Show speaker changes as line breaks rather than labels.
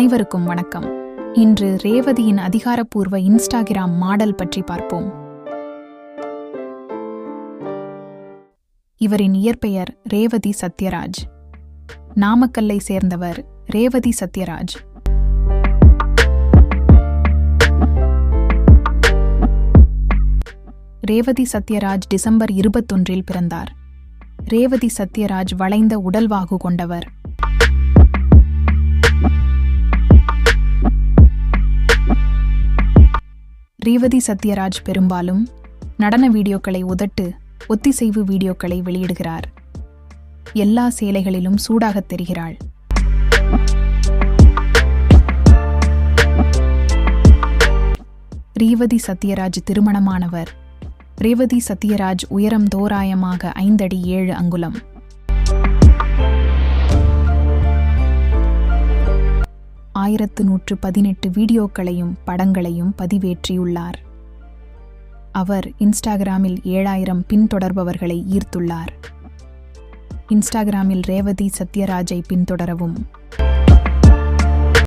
அனைவருக்கும் வணக்கம். இன்று ரேவதியின் அதிகாரப்பூர்வ இன்ஸ்டாகிராம் மாடல் பற்றி பார்ப்போம். இவரின் இயற்பெயர் ரேவதி சத்யராஜ். நாமக்கல்லை சேர்ந்தவர் ரேவதி சத்யராஜ். ரேவதி சத்யராஜ் டிசம்பர் இருபத்தொன்றில் பிறந்தார். ரேவதி சத்யராஜ் வளைந்த உடல்வாகு கொண்டவர். ரேவதி சத்யராஜ் பெரும்பாலும் நடன வீடியோக்களை உதட்டு ஒத்திசைவு வீடியோக்களை வெளியிடுகிறார். எல்லா சேலைகளிலும் சூடாகத் தெரிகிறாள். ரேவதி சத்யராஜ் திருமணமானவர். ரேவதி சத்யராஜ் உயரம் தோராயமாக ஐந்தடி ஏழு அங்குலம். ஆயிரத்து நூற்று பதினெட்டு வீடியோக்களையும் படங்களையும் பதிவேற்றியுள்ளார். அவர் இன்ஸ்டாகிராமில் ஏழாயிரம் பின்தொடர்பவர்களை ஈர்த்துள்ளார். இன்ஸ்டாகிராமில் ரேவதி சத்யராஜை பின்தொடரவும்.